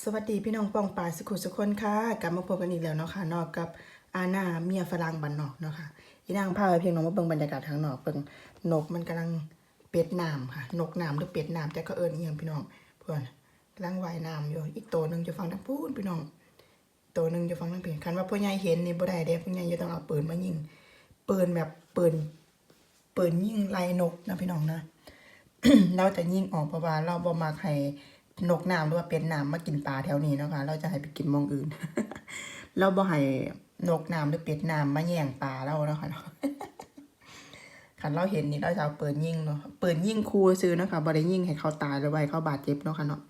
สวัสดีพี่น้องปองปายสุขุสุขคนค่ะกลับมาพบกันอีกแล้วเนาะค่ะนอกกับอาณาเมียฝรั่งบันนอกเนาะค่ะอีนางพาไปเพียงน้องมาเบิ่งบรรยากาศทางนอกเบิ่งนกมันกำลังเป็ดน้ำค่ะนกน้ำหรือเป็ดน้ำแต่ก็เอิญเอียงพี่น้องเพื่อนกำลังว่ายน้ำอยู่อีกตัวหนึ่งจะฟังทางพูนพี่น้องตัวหนึ่งจะฟังทางเพลงคันว่าพ่อใหญ่เห็นนี่บ่ได้เด้พ่อใหญ่จะต้องเอาปืนมายิงปืนแบบปืนปืนยิงไล่นกนะพี่น้องนะเราจะยิงออกเพราะว่าเราบ่มักให้ นกน้ำหรือว่าเป็ดน้ำมากินปลาแถวนี้นะคะเราจะให้ไปกินมองอื่น เราบ่ให้นกน้ำหรือเป็ดน้ำมาแย่งปลาเราเนาะค่ะเนาะคันเราเห็นนี่เราจะเอาปืนยิงเนาะปืนยิงครูซื้อนะคะบ่ได้ยิงให้เขาตายหรือว่าให้เขาบาดเจ็บเนาะค่ะเนาะ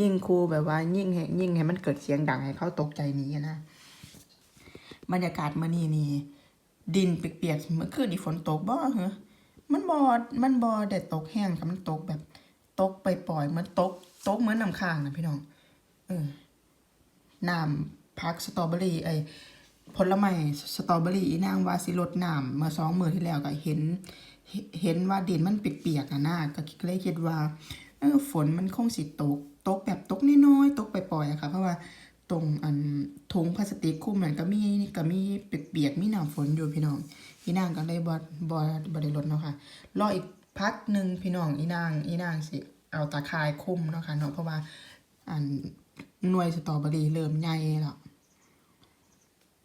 ยิงครูแบบว่ายิงให้ยิงให้มันเกิดเสียงดังให้เขาตกใจหนี้นะบรรยากาศมื้อนี้นี่ดินเปียกๆเมื่อคืนนี่ฝนตกบ่เหรอมันบอมันบอแดดตกแห้งค่ะมันตกแบบ ตกไปปล่อยเหมันตกตกเหมือนน้ำค้างนะพี่น้องเออน้ำพักสตรอเบอรี่ไอผลไม้สตรอเบอรี่อีนางว่าสิลดน้ำเมื่อสองมือที่แล้วก็เห็น เห็นว่าดินมันเปียกๆอะนะก็เลยคิดว่าเออฝนมันคงสิตก ตกแบบตกน้อยๆตกไปปล่อยอะค่ะ เพราะว่าตรงอันถุงพลาสติกคลุมนั่นก็มีก็มีเปียกๆมีหน้ำฝนอยู่พี่น้องอีนางก็เลยบ่บ่บ่ได้ลดเนาะค่ะรออีกพักหนึ่งพี่น้องอีนางอีนางสิ เอาตาข่ายคลุมเนาะค่ะเนาะเพราะว่าอันหน่วยสตรอเบอรี่เริ่มใหญ่แล้ว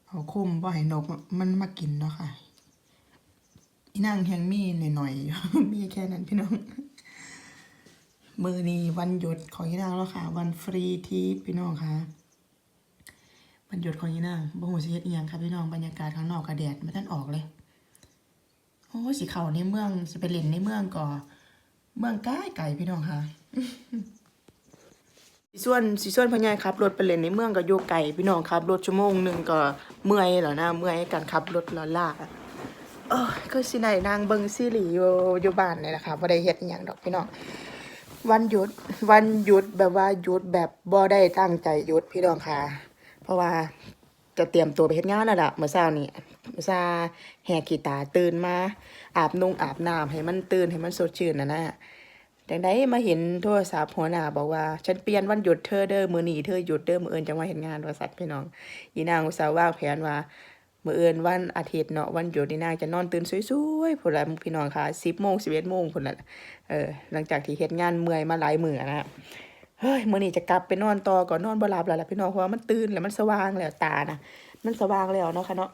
เอาคลุมบ่ให้นกมันมากินเนาะค่ะอีนางแฮงมีหน่อยๆมีแค่นั้นพี่น้องมือนี้วันหยุดของอีนางแล้วค่ะ วันฟรีทีพี่น้องค่ะวันหยุดของอีนางบ่ฮู้สิเฮ็ดอีหยังค่ะพี่น้องบรรยากาศข้างนอกก็แดดมันทันออกเลยโอ้สิเขาในเมืองสิไปเล่นในเมืองก่อ เมืองใกล้ไกลพี่น้องค่ะสิส่วนสิส่วนพ่อใหญ่ขับรถไปเล่นในเมืองก็อยู่ไกลพี่น้องครับรถชั่วโมงหนึ่งก็เมื่อยแล้วนะเมื่อยการขับรถแล้วล่าเออก็สิได้นางเบิงซีรีอยู่อยู่บ้านนี่แหละคะบ่ได้เฮ็ดอีหยังดอกพี่น้องวันหยุดวันหยุดแบบว่าหยุดแบบบ่ได้ตั้งใจหยุดพี่น้องค่ะ เพราะว่าจะเตรียมตัวไปเฮ็ดงานแล้วล่ะเมื่อเช้านี้เมื่อเช้าแหกขีตาตื่นมา อาบนุ่งอาบน้ำให้มันตื่นให้มันสดชื่นน่ะนะจังไดมาเห็นโทรศัพท์หัวหน้าบอกว่า ฉันเปลี่ยนวันหยุดเธอเด้อมื้อนี้เธอหยุดเด้อมื้ออื่นจังว่าเฮ็ดงานว่าสัตว์พี่น้องอีนางอุตสาห์วางแผนว่ามื้ออื่นวันอาทิตย์เนาะวันหยุดนี่นางจะนอนตื่นสวยๆพุ่นละพี่น้องค่ะ10โมง11โมงพุ่นละเออหลังจากที่เฮ็ดงานเมื่อยมาหลายมือนะเฮ้ยมื้อนี้จะกลับไปนอนต่อก่อนนอนบ่หลับแล้วล่ะพี่น้องเพราะว่ามันตื่นแล้วมันสว่างแล้วตานะมันสว่างแล้วเนาะค่ะเนาะ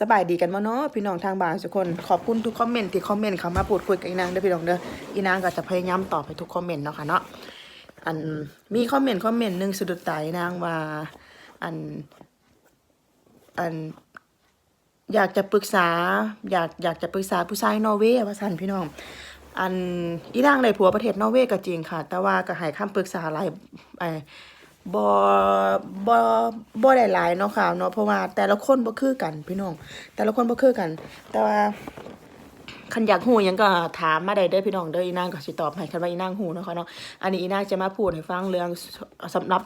สบายดีกันบ่เนาะพี่น้องทางบ้านทุกคนขอบคุณทุกคอมเมนต์ที่คอมเมนต์เข้ามาพูดคุยกับอีนางเด้อพี่น้องเด้ออีนางก็จะพยายามตอบให้ทุกคอมเมนต์เนาะค่ะเนาะอันมีคอมเมนต์คอมเมนต์หนึ่งสะดุดตาอีนางว่าอันอันอยากจะปรึกษา อยากอยากจะปรึกษาผู้ชายนอร์เวย์ว่าซั่นพี่น้อง อันอีนางได้ผัวประเทศนอร์เวย์ก็จริงค่ะ แต่ว่าก็ให้คำปรึกษาหลาย ไอ้บ่บ่บ่ได้หลายเนาะค่ะเนาะเพราะว่าแต่ละคนบ่คือกันพี่น้อง แต่ละคนบ่คือกัน แต่ว่าคันอยากฮู้หยังก็ถามมาได้เด้อพี่น้องเด้ออีนางก็สิตอบให้คันว่าอีนางฮู้เนาะค่ะเนาะอันนี้อีนางจะมาพูดให้ฟังเรื่องสำหรับ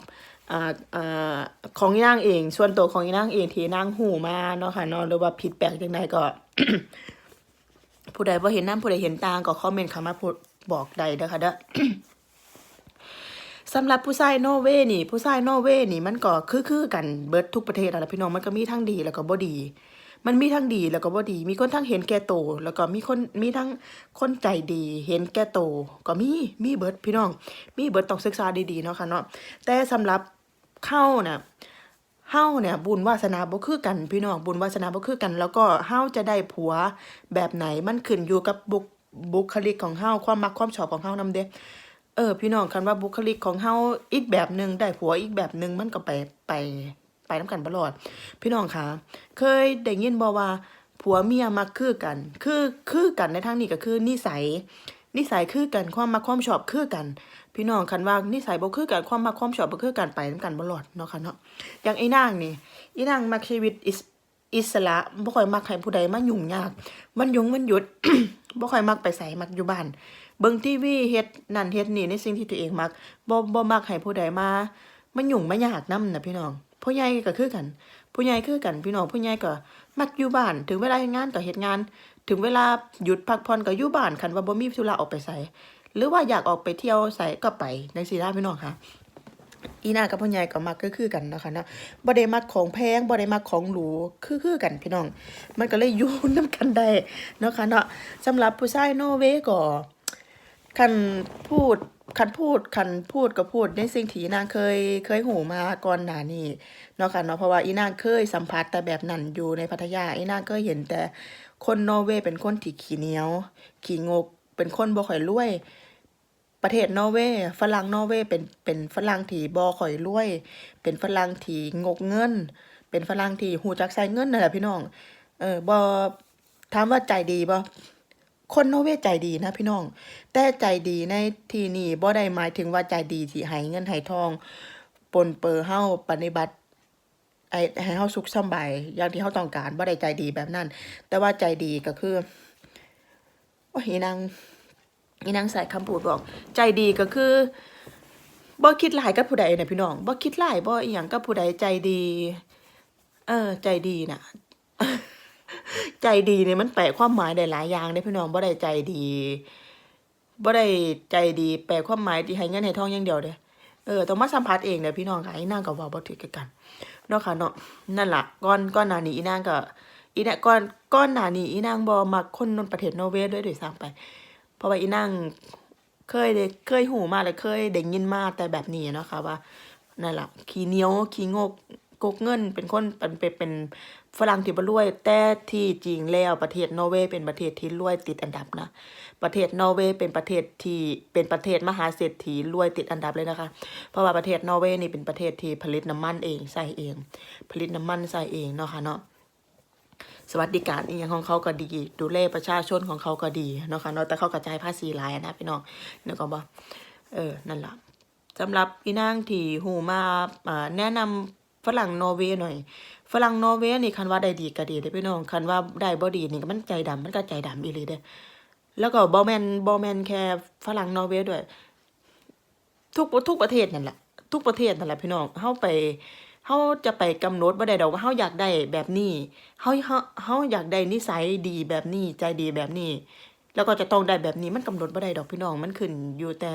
อ่าอ่าของอีนางเอง ส่วนตัวของอีนางเองที่นางฮู้มาเนาะค่ะเนาะหรือว่าผิดแปลกจังไดก็ผู้ใดบ่เห็นน้ำผู้ใดเห็นต่างก็คอมเมนต์เข้ามาพูดบอกได้เด้อค่ะเด้อ สำหรับผู้ชายนอร์เวย์นี่ ผู้ชายนอร์เวย์นี่มันก็คือคือกันเบิร์ดทุกประเทศนั่นแหละพี่น้องมันก็มีทั้งดีแล้วก็บ่ดี มันมีทั้งดีแล้วก็บ่ดี มีคนทั้งเห็นแก่โต แล้วก็มีคนมีทั้งคนใจดี เห็นแก่โต ก็มีมีเบิร์ดพี่น้อง มีเบิดต้องศึกษาดีๆเนาะค่ะเนาะแต่สำหรับเข้าน่ะเฮาเนี่ยบุญวาสนาบ่คือกันพี่น้องบุญวาสนาบ่คือกัน แล้วก็เฮาจะได้ผัวแบบไหนมันขึ้นอยู่กับบุคบุคลิกของเฮาความมักความชอบของเฮานำเด้ เออ พี่น้องคันว่าบุคลิกของเฮาอีกแบบหนึงได้ผัวอีกแบบหนึงมันก็ไปไปไปนํกันตลอด พี่น้องคะเคยได้ยินบ่ว่า ผัวเมียมักคือกัน คือคือกันในทางนี้ก็คือนิสัย นิสัยคือกันความมักความชอบคือกัน พี่น้องคันว่านิสัยบ่คือกันความมักความชอบบ่คือกันไปนํกันบ่รอดเนาะค่ะเนาะอย่างไอ้นางนี่อีนางมักชีวิตอิสอิสระบ่ค่อยมักให้ผู้ใดมายุ่งยาก มันยุ่งมันหยุดบ่ค่อยมักไปไสมักอยู่บ้าน เบิ่งทีวีเฮ็ดนั่นเฮ็ดนี่ในสิ่งที่ตัวเองมักบ่บ่มักให้ผู้ใดมามายุ่งมายากนำน่ะพี่น้องผู้ใหญ่ก็คือกัน ผู้ใหญ่คือกันพี่น้องผู้ใหญ่ก็มักอยู่บ้าน ถึงเวลาเฮ็ดงานก็เฮ็ดงาน ถึงเวลาหยุดพักผ่อนก็อยู่บ้านคันว่าบ่มีธุระออกไปไสหรือว่าอยากออกไปเที่ยวใส่ก็ไปในสีราพี่น้องค่ะอีนากับพ่อใหญ่ก็มักก็คือกันนะคะเนาะบ่ได้มักของแพงบ่ได้มักของหรูคือคือกันพี่น้อง มันก็เลยอยู่นํกันได้นะคะเนาะสำหรับผู้ชายนอร์เวย์ก็ คันพูดคันพูดคันพูดก็พูดในสิ่งที่นางเคยเคยหูมาก่อนหน้านี้เนาะค่ะเนาะเพราะว่าอีนางเคยสัมผัสแต่แบบนั้นอยู่ในพัทยาอีนางเคยเห็นแต่คนนอร์เวย์เป็นคนที่ขี้เหนียว ขี้งก เป็นคนบ่ค่อยรวย ประเทศนอร์เวย์ฝรั่งนอร์เวย์เป็นเป็นฝรั่งที่บ่ค่อยรวย เป็นฝรั่งที่งกเงิน เป็นฝรั่งที่ฮู้จักใช้เงินนั่นแหละพี่น้อง เออบ่ถามว่าใจดีบ่ คนนอเวใจดีนะพี่น้อง แต่ใจดีในที่นี้บ่ได้หมายถึงว่าใจดีที่ให้เงินให้ทอง ปนเปื้อเฮาปฏิบัติไอ้ให้เฮาสุขสบายอย่างที่เฮาต้องการบ่ได้ใจดีแบบนั้น แต่ว่าใจดีก็คือโอ้ยอีนางอีนางใส่คำพูดบอกใจดีก็คือบ่คิดหลายกับผู้ใดนะพี่น้องบ่คิดหลายบ่อีหยังกับผู้ใดใจดี เออ ใจดีน่ะ ใจดีเนี่ยมันแปลความหมายได้หลายอย่างเด้พี่น้องบ่ได้ใจดีบ่ได้ใจดีแปลความหมายที่ให้เงินให้ทองอย่างเดียวเด้เออต้องมาสัมผัสเองเด้พี่น้องค่ะอีนางก็เว้าบ่ถือกันเนาะค่ะเนาะนั่นล่ะก่อนก่อนหน้านี้อีนางก็อีเนี่ยก่อนก่อนหน้านี้อีนางบ่มักคนนนประเทศนอร์เวย์ด้วยด้วยซ้ำไป เพราะว่าอีนั่งเคยได้เคยหูมาเลยเคยได้ยินมาแต่แบบนี้เนาะค่ะว่านั่นแหละขี้เหนียวขี้งก กกเงินเป็นคนเป็นเป็นฝรั่งที่บ่รวย แต่ที่จริงแล้วประเทศนอร์เวย์เป็นประเทศที่รวยติดอันดับนะ ประเทศนอร์เวย์เป็นประเทศที่เป็นประเทศมหาเศรษฐีรวยติดอันดับเลยนะคะ เพราะว่าประเทศนอร์เวย์นี่เป็นประเทศที่ผลิตน้ำมันเองใส่เอง ผลิตน้ำมันใส่เองเนาะค่ะเนาะสวัสดิการอีกอย่างของเขาก็ดี ดูแลประชาชนของเขาก็ดีเนาะค่ะเนาะแต่เขากระจายภาษีหลายนะพี่น้องเนาะก็บ่เออนั่นแหละสำหรับพี่นางที่หูมาอ่าแนะนำ ฝรั่งนอร์เวย์หน่อย ฝรั่งนอร์เวย์นี่คันว่าได้ดีก็ดีเด้พี่น้องคันว่าได้บ่ดีนี่ก็มันใจดำมันก็ใจดำอีหลีเด้แล้วก็บ่แมนบ่แมนแค่ฝรั่งนอร์เวย์ด้วย ทุกทุกประเทศนั่นแหละทุกประเทศนั่นแหละพี่น้องเฮาไปเฮาจะไปกำหนดบ่ได้ดอกว่าเฮาอยากได้แบบนี้เฮาเฮาเฮาอยากได้นิสัยดีแบบนี้ใจดีแบบนี้ แล้วก็จะต้องได้แบบนี้มันกำหนดบ่ได้ดอกพี่น้องมันขึ้นอยู่แต่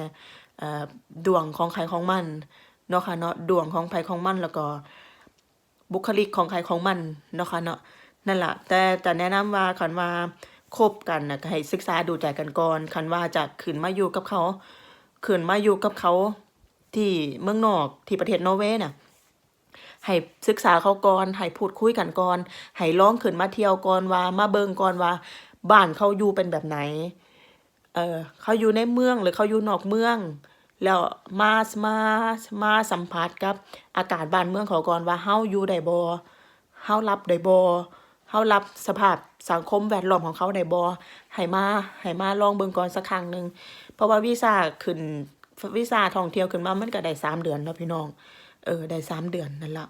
ดวงของใครของมัน เนาะค่ะเนาะดวงของไผของมันแล้วก็ บุคลิกของใครของมันเนาะค่ะเนาะนั่นแหละแต่แต่แนะนำว่าคันว่าคบกันนะก็ให้ศึกษาดูใจกันก่อนคันว่าจะขึ้นมาอยู่กับเขาขึ้นมาอยู่กับเขาที่เมืองนอกที่ประเทศนอร์เวย์น่ะให้ศึกษาเขาก่อนให้พูดคุยกันก่อนให้ลองขึ้นมาเที่ยวก่อนว่ามาเบิงก่อนว่าบ้านเขาอยู่เป็นแบบไหน เออเขาอยู่ในเมืองหรือเขาอยู่นอกเมือง แล้วมามามาสัมผัสกับอากาศบ้านเมืองเขาก่อนว่าเฮาอยู่ได้บ่เฮารับได้บ่เฮารับสภาพสังคมแวดล้อมของเขาได้บ่ให้มาให้มาลองเบิ่งก่อนสักครั้งหนึงเพราะว่าวีซ่าขึ้นวีซ่าท่องเที่ยวขึ้นมามันก็ได้สามเดือนเนาะพี่น้อง เออได้สามเดือนนั่นละ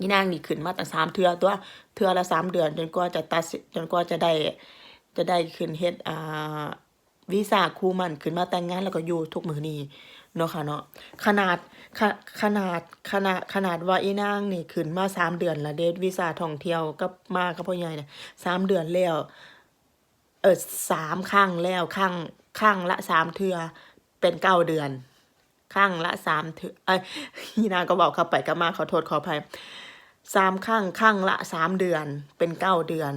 อีนางนี่ขึ้นมาตั้งสามเทือตัวเทือละสามเดือนจนกว่าจะตัดจนกว่าจะได้จะได้ขึ้นเฮ็ดอ่า วีซ่าคู่มันขึ้นมาแต่งงานแล้วก็อยู่ทุกมือนี้เนาะค่ะเนาะขนาดขขนาดขนาดขนาดว่าอีนางนี่ขึ้นมาสามเดือนละเดทวีซ่าท่องเที่ยวกับมากับพ่อใหญ่เนี่ยสามเดือนแล้วเออสามครั้งแล้วครั้งครั้งละสามเทือเป็นเก้าเดือน ข้างละสามเถือเอ้ยฮีนางก็บอกเขาไปก็มาขอโทษขออภัยสามข้างข้างละสามเดือนเป็นเก้าเดือน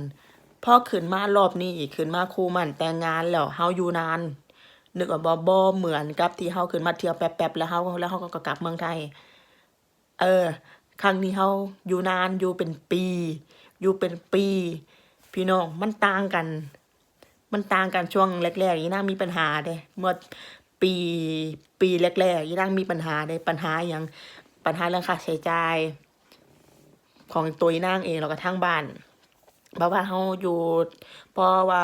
พอขึ้นมารอบนี้อีกขึ้นมาคู่มันแต่งงานแล้วเฮาอยู่นานนึกว่าบ่บ่เหมือนกับที่เฮาขึ้นมาเที่ยวแป๊บๆแล้วเฮาแล้วเฮาก็กลับเมืองไทย เออ ครั้งนี้เฮาอยู่นานอยู่เป็นปี อยู่เป็นปี พี่น้องมันต่างกัน มันต่างกันช่วงแรกๆอีนางมีปัญหาเด้เมื่อปีปีแรกๆอีนางมีปัญหาเด้ปัญหาอย่างปัญหาเรื่องค่าใช้จ่ายของตัวอีนางเองแล้วก็ทางบ้าน เพราะว่าเฮาอยู่เพราะว่า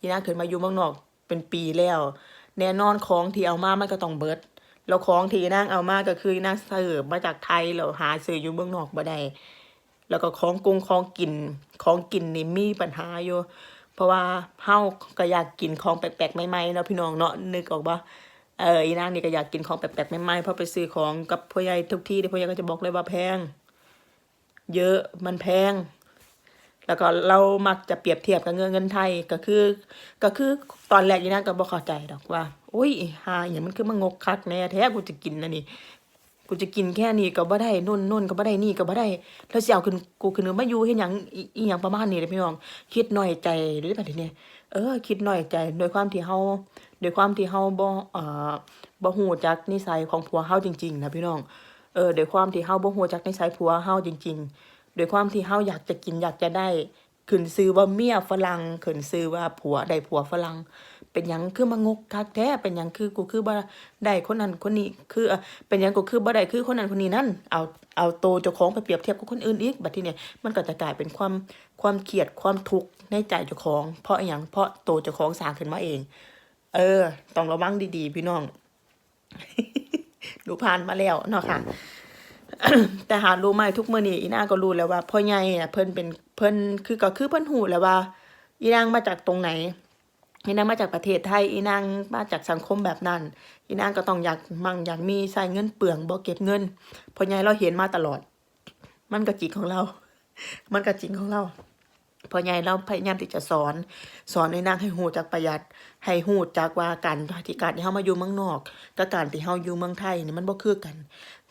อีนาขึ้นมาอยู่เมืองนอกเป็นปีแล้ว แน่นอนของที่เอามามันก็ต้องเบิดแล้วของที่อีนางเอามาก็คืออีนางซื้อมาจากไทยแล้วหาซื้ออยู่เมืองนอกบ่ได้แล้วก็ของกรุงของกินของกินนี่มีปัญหาอยู่ เพราะว่าเฮาก็อยากกินของแปลกๆใหม่ๆเนาะพี่น้องเนาะนึกออกบ่เอออีนางนี่ก็อยากกินของแปลกๆใหม่ๆเพราะไปซื้อของกับพ่อใหญ่ทุกที่ที่พ่อใหญ่ก็จะบอกเลยว่าแพง เยอะมันแพง แล้วก็เรามักจะเปรียบเทียบกับเงินเงินไทยก็คือ ก็คือตอนแรกอีนางก็บ่เข้าใจดอกว่าอุ้ยหาอย่างมันคือมางกคักแน่แท้กูจะกินนะนี่กูจะกินแค่นี้ก็บ่ได้นู่นนู่นก็บ่ได้นี่ก็บ่ได้ แล้วสิเอาขึ้นกูขึ้นมาอยู่เฮ็ดหยังอีอีหยังประมาณนี้เด้อพี่น้อง คิดน้อยใจหรือบัดนี้เออ คิดน้อยใจโดยความที่เฮาโดยความที่เฮาบ่เอ่อบ่ฮู้จักนิสัยของผัวเฮาจริง ๆ นะพี่น้องเออโดยความที่เฮาบ่ฮู้จักนิสัยผัวเฮาจริง ๆ โดยความที่เฮาอยากจะกินอยากจะได้ขึ้นซื้อว่าเมียฝรั่งขึ้นซื้อว่าผัวได้ผัวฝรั่งเป็นหยังคือมางกคักแท้เป็นหยังคือกูคือบ่ได้คนนั้นคนนี้คือเป็นหยังกูคือบ่ได้คือคนนั้นคนนี้นั่นเอาเอาโตเจ้าของไปเปรียบเทียบกับคนอื่นอีกบัดทีเนี้ยมันก็จะกลายเป็นความความเครียดความทุกข์ในใจเจ้าของ เพราะอหยังเพราะโตเจ้าของสร้างขึ้นมาเอง เออ ต้องระวังดีๆ พี่น้องดูผ่านมาแล้วเนาะค่ะ แต่หารู้ไหมทุกมื้อนี้อีนางก็รู้แล้วว่าพ่อใหญ่น่ะเพิ่นเป็นเพิ่นคือก็คือเพิ่นฮู้แล้วว่า อีนางมาจากตรงไหนอีนางมาจากประเทศไทยอีนางมาจากสังคมแบบนั้นอีนางก็ต้องอยากมั่งอยากมีใส่เงินเปลืองบ่เก็บเงินพ่อใหญ่เราเห็นมาตลอด มันก็จริงของเรา มันก็จริงของเราพ่อใหญ่เราพยายามที่จะสอน สอนในนางให้ฮู้จักประหยัด ให้ฮู้จักว่าการที่การที่เฮามาอยู่เมืองนอกกับการที่เฮาอยู่เมืองไทยนี่มันบ่คือกัน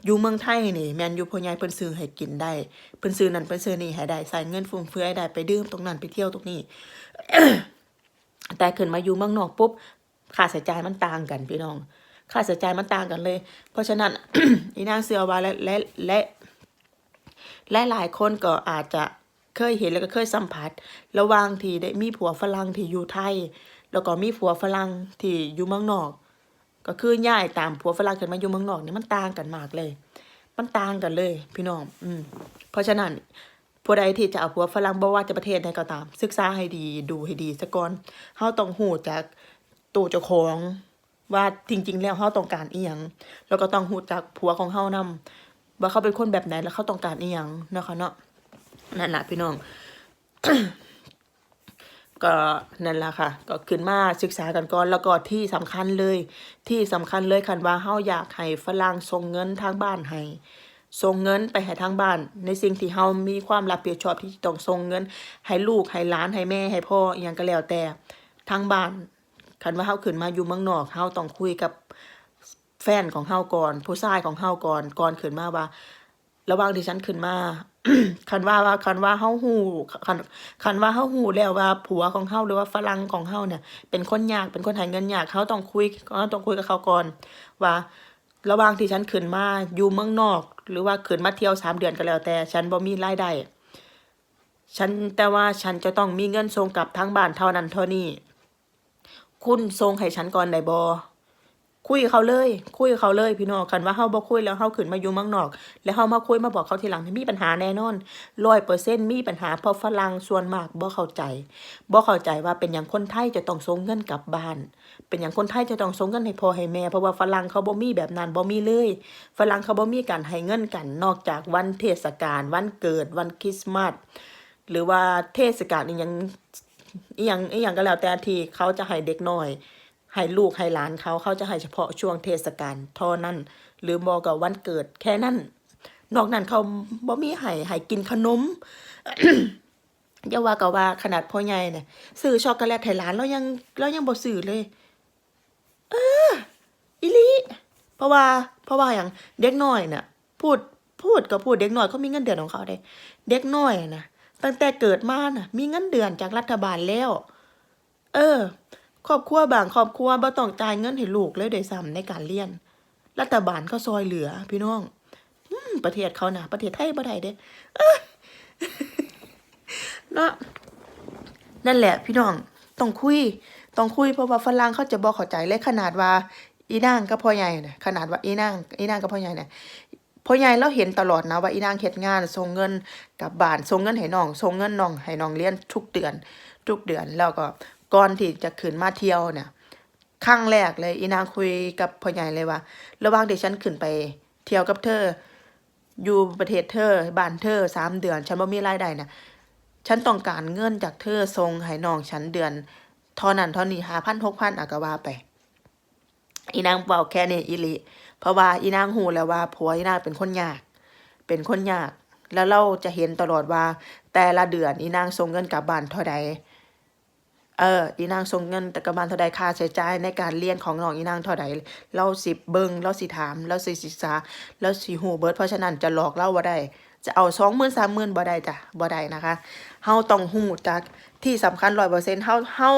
อยู่เมืองไทยนี่แม่นอยู่พ่อใหญ่เพิ่นซื้อให้กินได้เพิ่นซื้อนั่นเพิ่นซื้อนี่ให้ได้ใส่เงินฟุ่มเฟือยได้ไปดื่มตรงนั้นไปเที่ยวตรงนี้ แต่ขึ้นมาอยู่เมืองนอกปุ๊บค่าใช้จ่ายมันต่างกันพี่น้อง ค่าใช้จ่ายมันต่างกันเลย เพราะฉะนั้นอีนางเสือว่าและและและและหลายคนก็อาจจะเคยเห็นแล้วก็เคยสัมผัส ระหว่างที่ได้มีผัวฝรั่งที่อยู่ไทย แล้วก็มีผัวฝรั่งที่อยู่เมืองนอก ก็คือย่ายตามผัวฝรั่งขึ้นมาอยู่เมืองนอกนี่มันต่างกันมากเลย มันต่างกันเลย พี่น้อง อืม เพราะฉะนั้นผู้ใดที่จะเอาผัวฝรั่งบ่ว่าจะประเทศใดก็ตาม ศึกษาให้ดีดูให้ดีซะก่อนเฮาต้องฮู้จักตัวเจ้าของว่าจริง ๆ แล้วเฮาต้องการอีหยังแล้วก็ต้องฮู้จักผัวของเฮานํว่าเขาเป็นคนแบบไหนแล้วเขาต้องการอีหยังนะคะเนาะนั่นล่ะพี่น้อง ก็นั่นแหละค่ะ ก็ขึ้นมาศึกษากันก่อนแล้วก็ที่สำคัญเลย ที่สำคัญเลยคันว่าเฮาอยากให้ฝรั่งส่งเงินทางบ้านให้ส่งเงินไปให้ทางบ้าน ในสิ่งที่เฮามีความรับผิดชอบที่ต้องส่งเงิน ให้ลูกให้หลานให้แม่ให้พ่ออหยังก็แล้วแต่ทางบ้านคันว่าเฮาขึ้นมาอยู่เมืองนอกเฮาต้องคุยกับแฟนของเฮาก่อนผู้ชายของเฮาก่อนก่อนขึ้นมาว่า ระหว่างที่ฉันขึ้นมา คันว่าว่าคันว่าเฮาฮู้คันคันว่าเฮาฮู้แล้วว่าผัวของเฮาหรือว่าฝรั่งของเฮาเนี่ย เป็นคนยากเป็นคนหาเงินยากเฮาต้องคุยเฮาต้องคุยกับเขาก่อน ว่า ระหว่างที่ฉันขึ้นมาอยู่เมืองนอก หรือว่าขึ้นมาเที่ยวสามเดือนก็แล้ว แต่ ฉันบ่มีรายได้ฉันแต่ว่าฉันจะต้องมีเงินส่งกลับทางบ้านเท่านั้นเท่านี้ คุณส่งให้ฉันก่อนได้บ่ คุยเขาเลย คุยเขาเลยพี่น้องคันว่าเฮาบ่คุยแล้วเฮาขึ้นมาอยู่เมืองนอก แล้วเฮามาคุยมาบอกเขาทีหลังมีปัญหาแน่นอน100%มีปัญหาเพราะฝรั่งส่วนมากบ่เข้าใจบ่เข้าใจว่าเป็นหยังคนไทยจะต้องส่งเงินกลับบ้าน เป็นหยังคนไทยจะต้องส่งเงินให้พ่อให้แม่เพราะว่าฝรั่งเขาบ่มีแบบนั้นบ่มีเลยฝรั่งเขาบ่มีการให้เงินกัน นอกจากวันเทศกาลวันเกิดวันคริสต์มาสหรือว่าเทศกาลอีหยังอีหยังอีหยังก็แล้วแต่ที่เขาจะให้เด็กน้อย ให้ลูกให้หลานเขาเขาจะให้เฉพาะช่วงเทศกาลเท่านั้น หรือบอกกับวันเกิดแค่นั้น นอกนั้นเขาบ่มีให้ให้กินขนมอย่าว่าก็ว่าขนาดพ่อใหญ่เนี่ยซื้อช็อกโกแลตให้หลานเรายังเรายังบ่ซื้อเลย เอออีหลีเพราะว่า เพราะว่าอย่างเด็กน้อยน่ะ พูดพูดก็พูดเด็กน้อยเขามีเงินเดือนของเขาเด้เด็กน้อยนะตั้งแต่เกิดมาน่ะ มีเงินเดือนจากรัฐบาลแล้ว เออ ครอบครัวบางครอบครัวบ่ต้องจ่ายเงินให้ลูกเลยโดยซ้ำในการเรียน รัฐบาลก็ซอยเหลือ พี่น้องอืมประเทศเขาน่ะประเทศไทยบ่ได้เด้เอ้ยนาะนั่นแหละ พี่น้องต้องคุยต้องคุยเพราะว่าฝรั่งเขาจะบ่เข้าใจเลยขนาดว่า อีนางกับพ่อใหญ่น่ะขนาดว่าอีนางอีนางกับพ่อใหญ่น่ะพ่อใหญ่เราเห็นตลอดนะว่าอีนางเฮ็ดงานส่งเงินกับบ้านส่งเงินให้น้องส่งเงินน้องให้น้องเรียนทุกเดือน ทุกเดือนแล้วก็ ก่อนที่จะขึ้นมาเที่ยวเนี่ยครั้งแรกเลยอีนางคุยกับพ่อใหญ่เลยว่า ระหว่างที่ฉันขึ้นไปเที่ยวกับเธอ อยู่ประเทศเธอบ้านเธอสามเดือน ฉันบ่มีรายได้น่ะฉันต้องการเงินจากเธอส่งให้น้องฉันเดือนเท่านั้นเท่านี้หาพันหกพันอะก็ว่าไป อีนางเบาแค่นี้อีลิเพราะว่าอีนางหูแล้วว่าผัวอีนางเป็นคนยาก เป็นคนยาก แล้วเราจะเห็นตลอดว่า แต่ละเดือนอีนางส่งเงินกลับบ้านเท่าใด เอออีนางส่งเงินแต่กลับบ้านเท่าใดค่าใช้จ่ายในการเรียนของน้องอีนางเท่าใดเราสิเบิงเราสิถามเราสิศึกษาเราสิฮู้เบิดเพราะฉะนั้นจะหลอกเราบ่ได้จะเอา20,000 30,000บ่ได้จ้ะบ่ได้นะคะเฮาต้องฮู้จักที่สำคัญ100%เปอร์เซ็นต์เฮาเฮา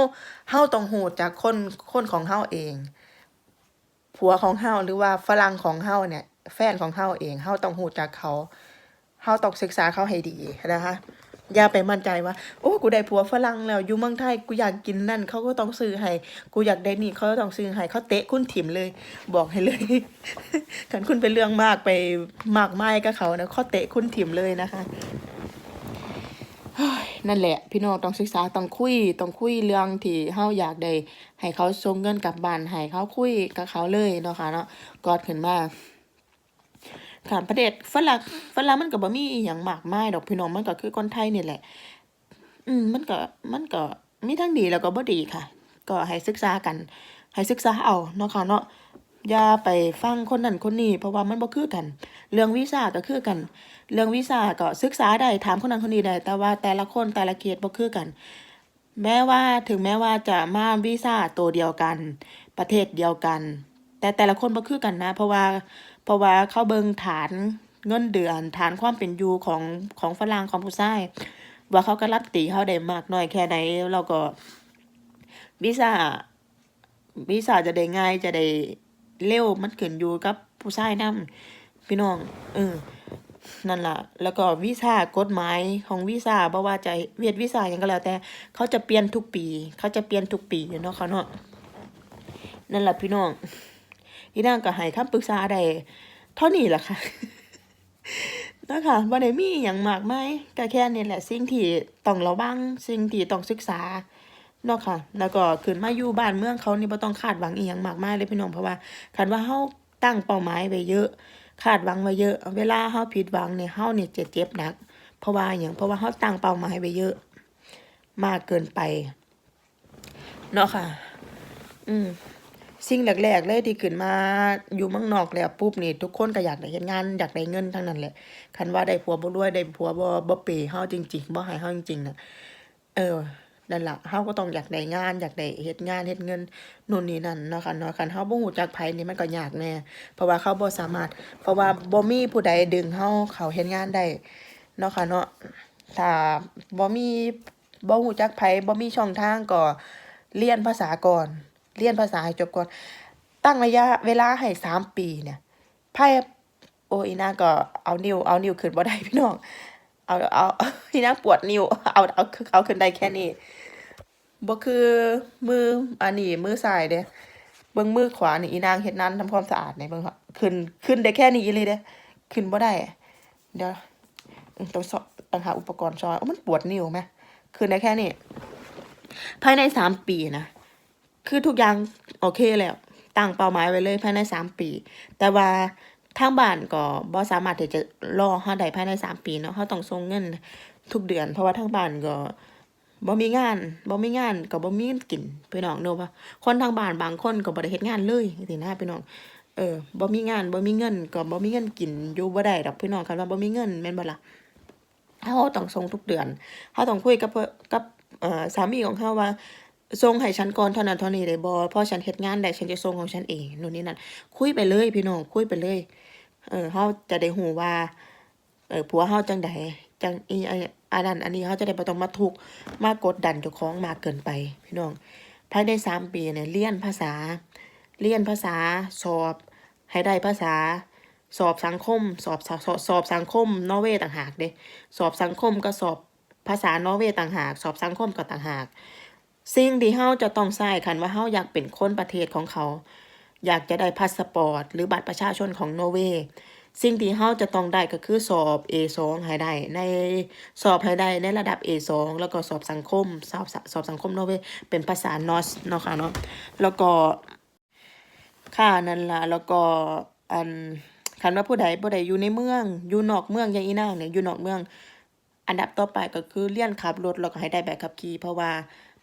เฮาต้องฮู้จักคนคนของเฮาเอง ผัวของเฮาหรือว่าฝรั่งของเฮาเนี่ย แฟนของเฮาเองเฮาต้องฮู้จักเขาเฮาต้องศึกษาเขาให้ดีนะคะ อย่าไปมั่นใจว่า โอ้กูได้ผัวฝรั่งแล้วอยู่เมืองไทยกูอยากกินนั่นเขาก็ต้องซื้อให้กูอยากได้นี่เขาก็ต้องซื้อให้เขาเตะคุณถิ่มเลย บอกให้เลยคันคุณเป็นเรื่องมากไปมากไม้กับเขานะเขาเตะคุณถิ่มเลยนะคะเฮ้ยนั่นแหละ พี่น้องต้องศึกษาต้องคุยต้องคุยเรื่องที่เฮาอยากได้ให้เขาส่งเงินกลับบ้านให้เขาคุยกับเขาเลยเนาะค่ะเนาะกอดขึ้นมา ค่ะประเทศฝรั่งฝรั่งมันก็บ่มีอีหยังมากมายดอกพี่น้องมันก็คือคนไทยนี่แหละ อืมมันก็มันก็มีทั้งดีแล้วก็บ่ดีค่ะ ก็ให้ศึกษากัน ให้ศึกษาเอาเนาะค่ะเนาะอย่าไปฟังคนนั้นคนนี้เพราะว่ามันบ่คือกัน เรื่องวีซ่าก็คือกัน เรื่องวีซ่าก็ศึกษาได้ถามคนนั้นคนนี้ได้ แต่ว่าแต่ละคนแต่ละเคสบ่คือกัน แม้ว่าถึงแม้ว่าจะมาวีซ่าตัวเดียวกัน ประเทศเดียวกัน แต่แต่ละคนบ่คือกันนะ เพราะว่า ราะว่าเขาเบิงฐานเงินเดือนฐานความเป็นอยู่ของของฝรั่งของผู้ชายว่าเขาการันตีเขาได้มากน้อยแค่ไหนแล้วก็วีซ่าวีซ่าจะได้ง่ายจะได้เร็วมันขึ้นอยู่กับผู้ชายนํพี่น้องเออนั่นล่ะ แล้วก็วีซ่ากฎหมายของวีซ่าบ่ว่าจะเวียดวีซ่ายังก็แล้ว แต่เขาจะเปลี่ยนทุกปี เขาจะเปลี่ยนทุกปีเนาะค่ะเนาะนั่นล่ะพี่น้อง อีนางก็ให้คำปรึกษาได้เท่านี้แหละค่ะนะคะบ่ได้มีหยังมากมายก็แค่นี้แหละสิ่งที่ต้องระวังสิ่งที่ต้องศึกษาเนาะค่ะ แล้วก็ขึ้นมาอยู่บ้านเมืองเขานี่บ่ต้องคาดหวังอีหยังมากมายเลยพี่น้องเพราะว่าคันว่าเฮาตั้งเป้าหมายไว้เยอะ คาดหวังไว้เยอะ เวลาเฮาผิดหวังเนี่ยเฮานี่จะเจ็บหนัก เพราะว่าหยังเพราะว่าเฮาตั้งเป้าหมายไว้เยอะ มากเกินไปเนาะค่ะ อืม สิ่งแรกๆเลยที่ขึ้นมาอยู่เมืองนอกแล้วปุ๊บนี่ทุกคนก็อยากได้เฮ็ดงานอยากได้เงินทั้งนั้นแหละคันว่าได้ผัวบ่รวยได้ผัวบ่บ่เปย์เฮาจริงๆบ่ให้เฮาจริงๆน่ะเออนั่นล่ะเฮาก็ต้องอยากได้งานอยากได้เฮ็ดงานเฮ็ดเงินนู่นนี่นั่นเนาะค่ะเนาะคันเฮาบ่ฮู้จักไผนี่มันก็ยากแน่เพราะว่าเขาบ่สามารถ เพราะว่าบ่มีผู้ใดดึงเฮาเข้าเฮ็ดงานได้เนาะค่ะเนาะถ้าบ่มีบ่ฮู้จักไผบ่มีช่องทางก็เรียนภาษาก่อน เรียนภาษาให้จบก่อน ตั้งระยะเวลาให้สามปีเนี่ยไพ่โออีนาก็เอานิ้วเอานิ้วขึ้นบ่ได้พี่น้อง เอาเอาอีนางปวดนิ้วเอาเอาเอาขึ้นได้แค่นี้บ่คือมืออันนี้มือซ้ายเด้เบิ่งมือขวานี่อีนางเฮ็ดนั้นทำความสะอาดนี่เบิ่งขึ้นขึ้นได้แค่นี้เลยเด้ขึ้นบ่ได้เดี๋ยวต้องสอต้องหาอุปกรณ์ซอยโอ้มันปวดนิ้วแม่ขึ้นได้แค่นี้ภายในสามปีนะ คือทุกอย่างโอเคแล้วตั้งเป้าหมายไว้เลยภายในสามปี แต่ว่าทางบ้านก็บ่สามารถที่จะรอเฮาได้ภายในสามปีเนาะเฮาต้องส่งเงินทุกเดือน เพราะว่าทางบ้านก็บ่มีงานบ่มีงานก็บ่มีเงินกินพี่น้องเนาะว่าคนทางบ้านบางคนก็บ่ได้เฮ็ดงานเลยจังซี่นะพี่น้องเออบ่มีงานบ่มีเงินก็บ่มีเงินกินอยู่บ่ได้ดอกพี่น้องคันว่าบ่มีเงินแม่นบ่ล่ะเฮาต้องส่งทุกเดือนเฮาต้องคุยกับเพิ่นกับเอ่อสามีของเฮาว่า ส่งให้ฉันก่อนเท่านั้นเท่านี้ได้บ่พราะฉันเฮ็ดงานได้ฉันจะส่งของฉันเองนู่นนี่นั่นคุยไปเลยพี่น้องคุยไปเลย เออเฮาจะได้ฮู้ว่า เออผัวเฮาจังใดจังอีอันนั้นอันนี้เฮาจะได้บ่ต้องมาทุกมากดดันเจ้าของมากเกินไป พี่น้องภายในสามปีเนี่ยเรียนภาษา เรียนภาษาสอบ ให้ได้ภาษา สอบสังคม สอบสอบสอบสอบสังคมนอร์เวย์ต่างหากเด้สอบสังคมก็สอบภาษานอร์เวย์ต่างหาก สอบสังคมก็ต่างหาก สิ่งที่เฮาจะต้องใช้คันว่าเฮาอยากเป็นคนประเทศของเขา อยากจะได้พาสปอร์ต หรือบัตรประชาชนของนอร์เวย์สิ่งที่เฮาจะต้องได้ก็คือสอบ A2 ให้ได้ในสอบให้ได้ในระดับ A2 แล้วก็สอบสังคม สอบสอบสังคมนอร์เวย์เป็นภาษานอสเนาะค่ะเนาะแล้วก็ค่ะนั่นล่ะแล้วก็อันคันว่าผู้ใดบ่ได้อยู่ในเมือง อยู่นอกเมืองอย่างอีนางเนี่ยอยู่นอกเมือง อันดับต่อไปก็คือเรียนขับรถแล้วก็ให้ได้ใบขับขี่เพราะว่า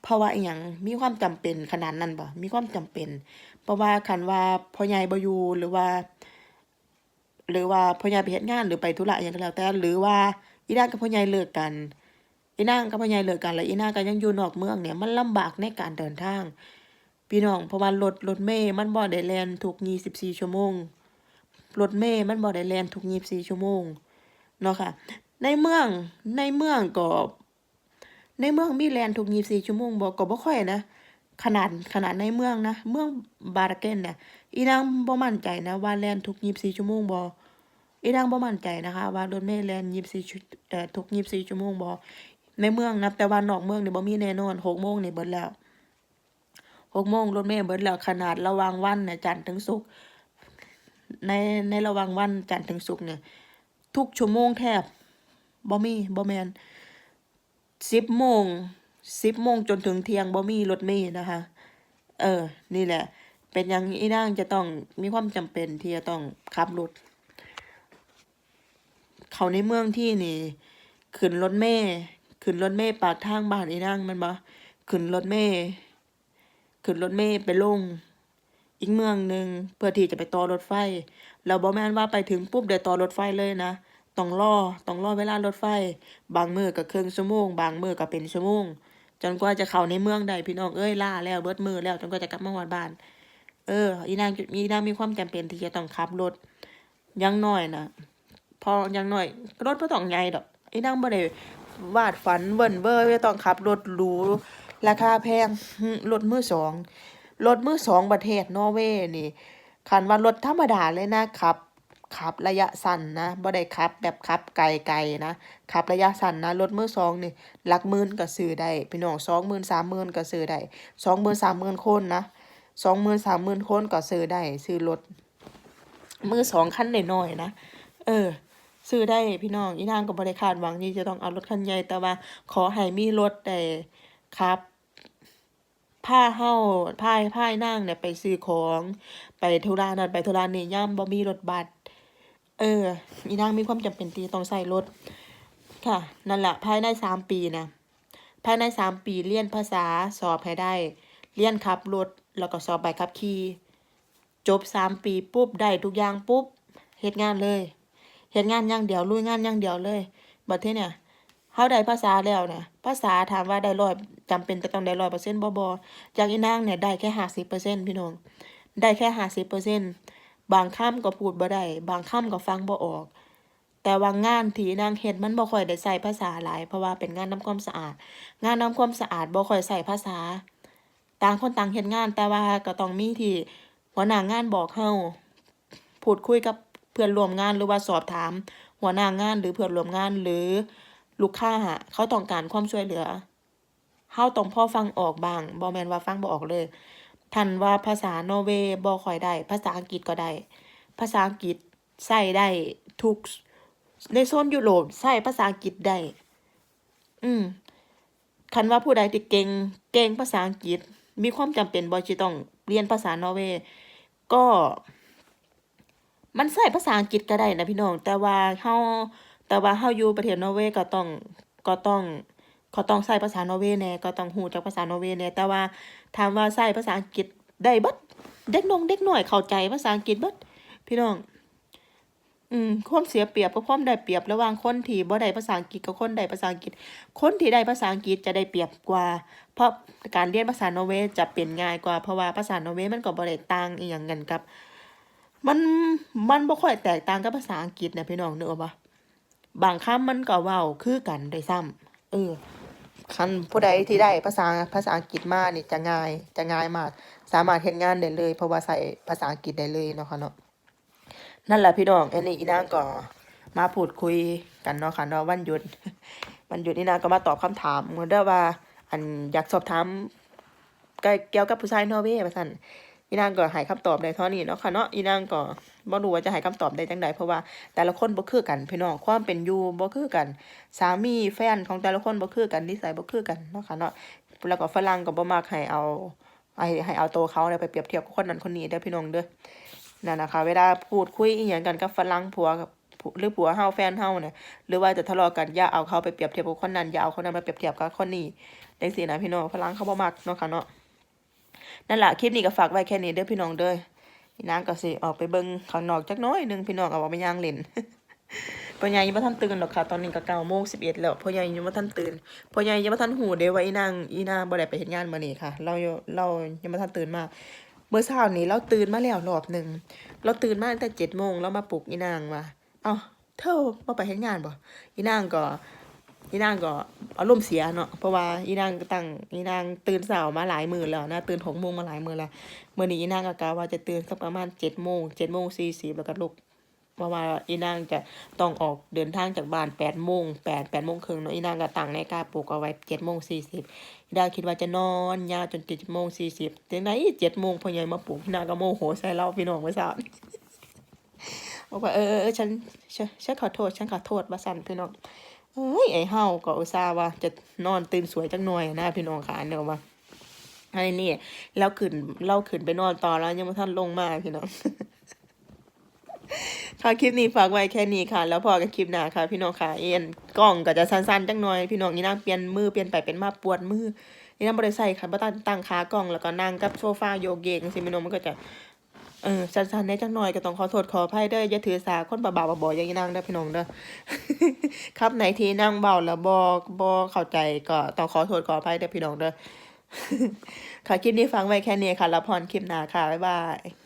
เพราะว่าอีหยังมีความจำเป็นขนาดนั้นบ่มีความจำเป็น เพราะว่าคันว่าพ่อใหญ่บ่อยู่หรือว่า หรือว่าพ่อใหญ่ไปเฮ็ดงานหรือไปธุระอหยังก็แล้วแต่หรือว่าอีนางกับพ่อใหญ่เลิกกันอีนางกับพ่อใหญ่เลิกกันแล้วอีนางก็ยังอยู่นอกเมืองเนี่ยมันลำบากในการเดินทาง พี่น้องเพราะว่ารถรถเมล์มันบ่ได้แล่นทุก24ชั่วโมงรถเมล์มันบ่ได้แล่นทุก24ชั่วโมงเนาะค่ะ ในเมืองในเมืองก็ ในเมืองมีแลนทุก24ชั่วโมงบ่ก็บ่ค่อยนะขนาดขนาดในเมืองนะ เมืองบาราเกนเนี่ยอีนางบ่มั่นใจนะว่าแลนทุก24ชั่วโมงบ่อีนางบ่มั่นใจนะคะ ว่ารถเมล์แล่น24ชั่เอ่อทุก24ชั่วโมงบ่ในเมืองนะแต่ว่านอกเมืองเนี่บ่มีแน่นอน6โมงเนี่ยเบิดแล้วหกโมงรถเมล์เบิดแล้วขนาดระหว่างวันเนี่ยจันทร์ถึงศุกร์ในในระหว่างวันจันทร์ถึงศุกร์เนี่ย ทุกชั่วโมงแทบบ่มีบ่แมน สิบโมงสิบโมงจนถึงเที่ยงบ่มีรถเมล์นะคะ เออ นี่แหละ เป็นอย่างอีนางจะต้องมีความจำเป็นที่จะต้องขับรถ เขาในเมืองที่นี่ขึ้นรถเมล์ขึ้นรถเมล์ปากทางบ้านอีนางมันบ่ขึ้นรถเมล์ขึ้นรถเมล์ไปลง อีกเมืองหนึ่งเพื่อที่จะไปต่อรถไฟแล้วบ่แม่นว่าไปถึงปุ๊บได้ต่อรถไฟเลยนะ ต้องรอต้องรอเวลารถไฟ บางมื้อก็ครึ่งชั่วโมง บางมื้อก็เป็นชั่วโมง จนกว่าจะเข้าในเมืองได้พี่น้องเอ้ยล่าแล้วเบิดมือแล้วจนกว่าจะกลับมาฮอดบ้าน เอออีนางอีนางมีความจำเป็นที่จะต้องขับรถยังน้อยนะพอยังน้อยรถบ่ต้องใหญ่ดอกอีนางบ่ได้วาดฝันเวิ้นเว้อว่าต้องขับรถหรูราคาแพงรถมือสองรถมือสองประเทศนอร์เวย์นี่คันว่ารถธรรมดาเลยนะขับ ขับระยะสั้นนะบ่ได้ขับแบบขับไกลๆนะขับระยะสั้นนะรถมือสองนี่หลักหมื่นก็ซื้อได้พี่น้องสองหมื่นสามหมื่นก็ซื้อได้สองหมื่นสามหมื่นคนนะสองหมื่นสามหมื่นคนก็ซื้อได้ซื้อรถมือสองคันหน้อยๆนะเออซื้อได้พี่น้องอีนางก็บ่ได้คาดหวังที่จะต้องเอารถคันใหญ่แต่ว่า ขอให้มีรถได้ขับพาเฮาพาพายนางเนี่ยไปซื้อของ ไปธุระนั่นไปธุระนี่ยามบ่มีรถบัส เอออีนางมีความจำเป็นที่ต้องใช้รถ ค่ะ นั่นแหละภายในสามปีนะภายในสามปีเรียนภาษาสอบให้ได้ เรียนขับรถแล้วก็สอบใบขับขี่จบสามปีปุ๊บได้ทุกอย่างปุ๊บเฮ็ดงานเลยเฮ็ดงานอย่างเดียวลุยงานอย่างเดียวเลยบัดทีเนี่ยเฮาได้ภาษาแล้วเนี่ยภาษาถามว่าได้ร้อยจำเป็นจะต้องได้ร้อยเปอร์เซ็นต์บ่บ่จากอีนางเนี่ยได้แค่ห้าสิบเปอร์เซ็นต์พี่น้องได้แค่ห้าสิบเปอร์เซ็นต์ บางคำก็พูดบ่ได้บางคำก็ฟังบ่ออก แต่ว่างานที่นางเฮ็ดมันบ่ค่อยได้ใช้ภาษาหลายเพราะว่าเป็นงานทำความสะอาด งานทำความสะอาดบ่ค่อยใช้ภาษา ต่างคนต่างเฮ็ดงาน แต่ว่าก็ต้องมีที่หัวหน้างานบอกเฮาพูดคุยกับเพื่อนร่วมงานหรือว่าสอบถาม หัวหน้างานหรือเพื่อนร่วมงานหรือลูกค้าหะเขาต้องการความช่วยเหลือเฮาต้องพอฟังออกบ้างบ่แม่นว่าฟังบ่ออกเลย ท่านว่าภาษานอร์เวย์บ่ค่อยได้ ภาษาอังกฤษก็ได้ ภาษาอังกฤษใช้ได้ทุก ในโซนยุโรปใช้ภาษาอังกฤษได้ อืมคันว่าผู้ใดที่เก่งเก่งภาษาอังกฤษ มีความจำเป็นบ่ที่ต้องเรียนภาษานอร์เวย์ก็ มันใช้ภาษาอังกฤษก็ได้นะพี่น้อง แต่ว่าเฮาแต่ว่าเฮาอยู่ประเทศนอร์เวย์ก็ต้องก็ต้อง ก็ต้องใช้ภาษานอร์เวย์แน่ก็ต้องรู้จักภาษานอร์เวย์แน่แต่ว่าถามว่าใช้ภาษาอังกฤษได้บิดเด็กน้องเด็กหน้อยเข้าใจภาษาอังกฤษบิดพี่น้อง อืมความเสียเปรียบกับความได้เปรียบระหว่างคนที่บ่ได้ภาษาอังกฤษกับคนได้ภาษาอังกฤษ คนที่ได้ภาษาอังกฤษจะได้เปรียบกว่า เพราะการเรียนภาษานอร์เวย์จะเป็นง่ายกว่า เพราะว่าภาษานอร์เวย์มันก็บ่ได้ต่างอีหยังกันกับ มันมันบ่ค่อยแตกต่างกับภาษาอังกฤษนะพี่น้องนึกออกปะบางคำมันก็เว้าคือกันได้ซ้ำเออ คันผู้ใดที่ได้ภาษาภาษาอังกฤษมานี่จะง่ายจะง่ายมากสามารถเฮ็ดงานได้เลย เพราะว่าใส่ภาษาอังกฤษได้เลยเนาะค่ะเนาะนั่นแหละพี่น้องอันนี้อีนางก็มาพูดคุยกันเนาะค่ะเนาะวันหยุดวันหยุดอีนางก็มาตอบคำถามเหมือนเด้อว่า อันอยากสอบถามเกี่ยวกับผู้ชายนอร์เวย์ว่าซั่น อีนางก็ให้คำตอบได้เท่านี้เนาะค่ะเนาะอีนางก็บ่รู้ว่าจะให้คำตอบได้จังใดเพราะว่าแต่ละคนบ่คือกันพี่น้องความเป็นอยู่บ่คือกัน สามีแฟนของแต่ละคนบ่คือกันนิสัยบ่คือกันเนาะค่ะเนาะแล้วก็ฝรั่งก็บ่มักให้เอาให้ให้เอาตัวเขาเนี่ยไปเปรียบเทียบกับคนนั้นคนนี้เด้อพี่น้องเด้อนั่นนะคะ เวลาพูดคุยอีหยังกันกับฝรั่งผัวกับหรือผัวเฮาแฟนเฮาเนี่ยหรือว่าจะทะเลาะกันอย่าเอาเขาไปเปรียบเทียบกับคนนั้นอย่าเอาคนนั้นมาเปรียบเทียบกับคนนี้จังซี่นะพี่น้องฝรั่งเขาบ่มักเนาะค่ะเนาะ นั่นแหละคลิปนี้ก็ฝากไว้แค่นี้เด้อพี่น้องเด้ออีนางก็สิออกไปเบิ่งข้างนอกจักน้อยหนึงพี่น้องเอาออกไปย่างเล่นพ่อใหญ่ยังบ่ทันตื่นหรอกค่ะตอนนี้ก็9โมง11แล้วพ่อใหญ่ยังบ่ทันตื่นพ่อใหญ่ยังบ่ทันฮู้เด้ว่าอีนางอีนางบ่ได้ไปเฮ็ดงานมื้อนี้ค่ะ เราเรายังบ่ทันตื่นมาเมื่อเช้านี้เราตื่นมาแล้วรอบหนึ่งเราตื่นมาตั้งแต่7โมงเรามาปลุกอีนางว่าเอ้าเธอบ่ไปเฮ็ดงานบ่อีนางก็ อีนางก็อารมณ์เสียเนาะเพราะว่าอีนางก็ตั้งอีนางตื่นสายมาหลายมื้อแล้วนะตื่น6โมงมาหลายมื้อแล้วมื้อนี้อีนางก็กะว่าจะตื่นสักประมาณ7โมง7โมง40แล้วก็ลุกเพราะว่าอีนางจะต้องออกเดินทางจากบ้าน8โมง8 8โมงครึ่งเนาะอีนางก็ตั้งนาฬิกาปลุกเอาไว้7โมง40อีนางคิดว่าจะนอนยาวจน7โมง40จังได๋7โมงพ่อใหญ่มาปลุกอีนางก็โมโหใส่เราพี่น้องเมื่อเช้าบอกว่าเออเออเออฉันฉันฉันขอโทษฉันขอโทษว่าสั่นพี่น้อง เอ้ยไอ้เฮาก็อุตส่าห์ว่า จะนอนตื่นสวยจักหน่อยนะพี่น้องค่ะเดี๋ยวว่าไอ้นี่เราขึ้นเราขึ้นไปนอนต่อแล้วยังไม่ทันลงมาพี่น้องค่ะคลิปนี้ฝากไว้แค่นี้ค่ะ แล้วพอกันคลิปหน้าค่ะ พี่น้องค่ะเอ็นกล้องก็จะสั้นๆจักหน่อยพี่น้องนี่นั่งเปลี่ยนมือเปลี่ยนไปเป็นมาปวดมือนี่นั่งบริใส่ค่ะบ่ตั้งตั้งขากล้องแล้วก็นั่งกับโซฟาโยกเยกงซี่พี่น้องมันก็จะ เออสั้นๆได้จังหน่อยก็ต้องขอโทษขออภัยเด้ออย่าถือสาคนบ้าๆบอๆอย่างนี้นางเด้อพี่น้องเด้อครับไหนที่นางเบาแล้วบอบอเข้าใจก็ต้องขอโทษขออภัยเด้อพี่น้องเด้อค่ะคลิปนี้ฟังไว้แค่นี้ค่ะแล้วพรคลิปหน้าค่ะบ๊ายบาย